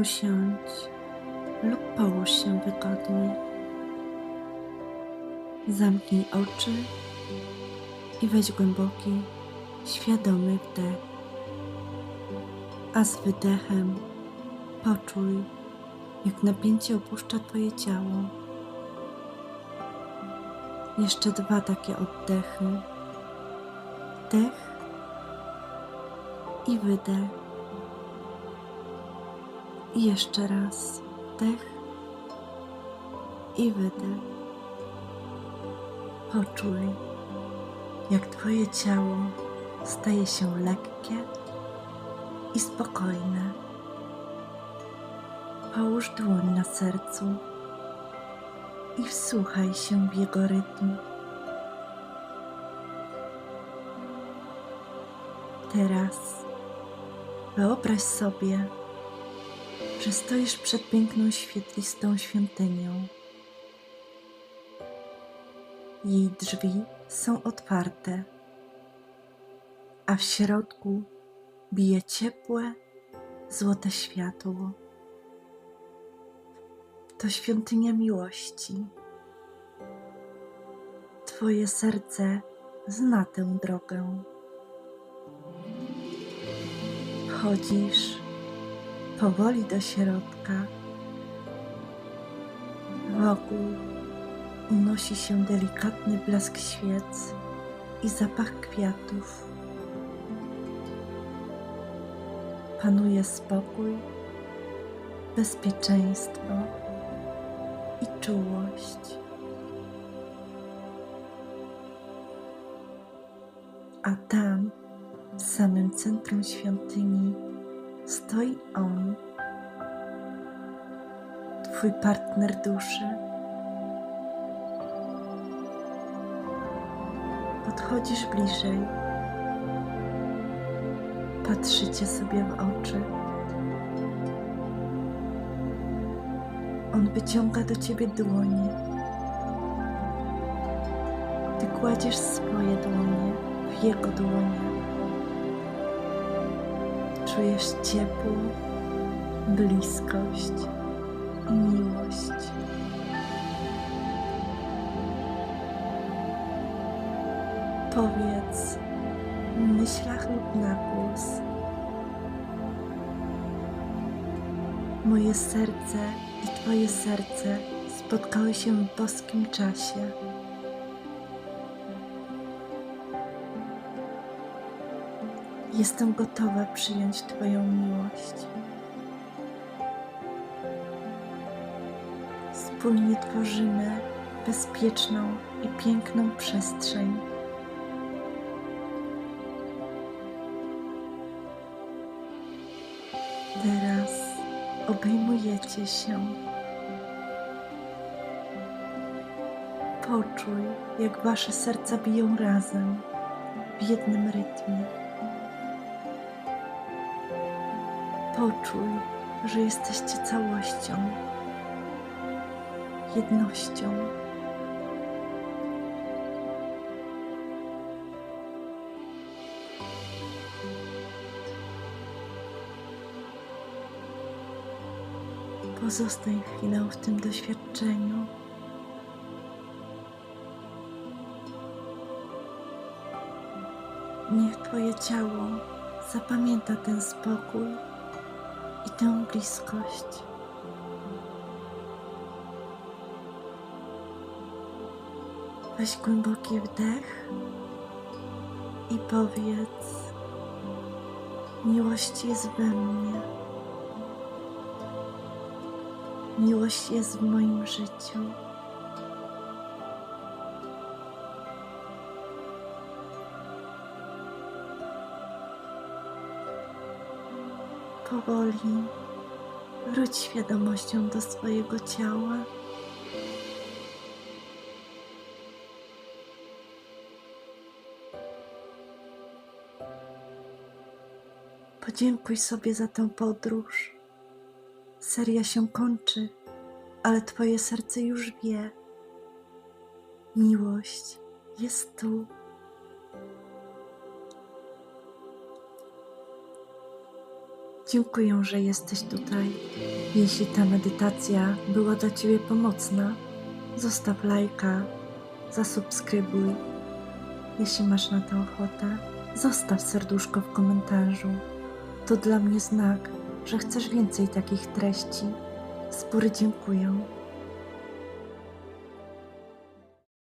Usiądź lub połóż się wygodnie. Zamknij oczy i weź głęboki, świadomy wdech. A z wydechem poczuj, jak napięcie opuszcza Twoje ciało. Jeszcze dwa takie oddechy. Wdech i wydech. Jeszcze raz wdech i wydech. Poczuj, jak Twoje ciało staje się lekkie i spokojne. Połóż dłoń na sercu i wsłuchaj się w jego rytm. Teraz wyobraź sobie, że stoisz przed piękną, świetlistą świątynią. Jej drzwi są otwarte, a w środku bije ciepłe, złote światło. To świątynia miłości. Twoje serce zna tę drogę. Wchodzisz powoli do środka. Wokół unosi się delikatny blask świec i zapach kwiatów. Panuje spokój, bezpieczeństwo i czułość. A tam, w samym centrum świątyni, stoi on, Twój partner duszy. Podchodzisz bliżej, patrzycie sobie w oczy. On wyciąga do ciebie dłonie. Ty kładziesz swoje dłonie w jego dłonie. Czujesz ciepło, bliskość i miłość. Powiedz w myślach lub na głos. Moje serce i Twoje serce spotkały się w boskim czasie. Jestem gotowa przyjąć Twoją miłość. Wspólnie tworzymy bezpieczną i piękną przestrzeń. Teraz obejmujecie się. Poczuj, jak wasze serca biją razem w jednym rytmie. Poczuj, że jesteście całością, jednością. Pozostań chwilę w tym doświadczeniu. Niech Twoje ciało zapamięta ten spokój i tę bliskość. Weź głęboki wdech i powiedz: Miłość jest we mnie. Miłość jest w moim życiu. Powoli wróć świadomością do swojego ciała. Podziękuj sobie za tę podróż. Seria się kończy, ale Twoje serce już wie. Miłość jest tu. Dziękuję, że jesteś tutaj. Jeśli ta medytacja była dla Ciebie pomocna, zostaw lajka, zasubskrybuj. Jeśli masz na to ochotę, zostaw serduszko w komentarzu. To dla mnie znak, że chcesz więcej takich treści. Góry dziękuję.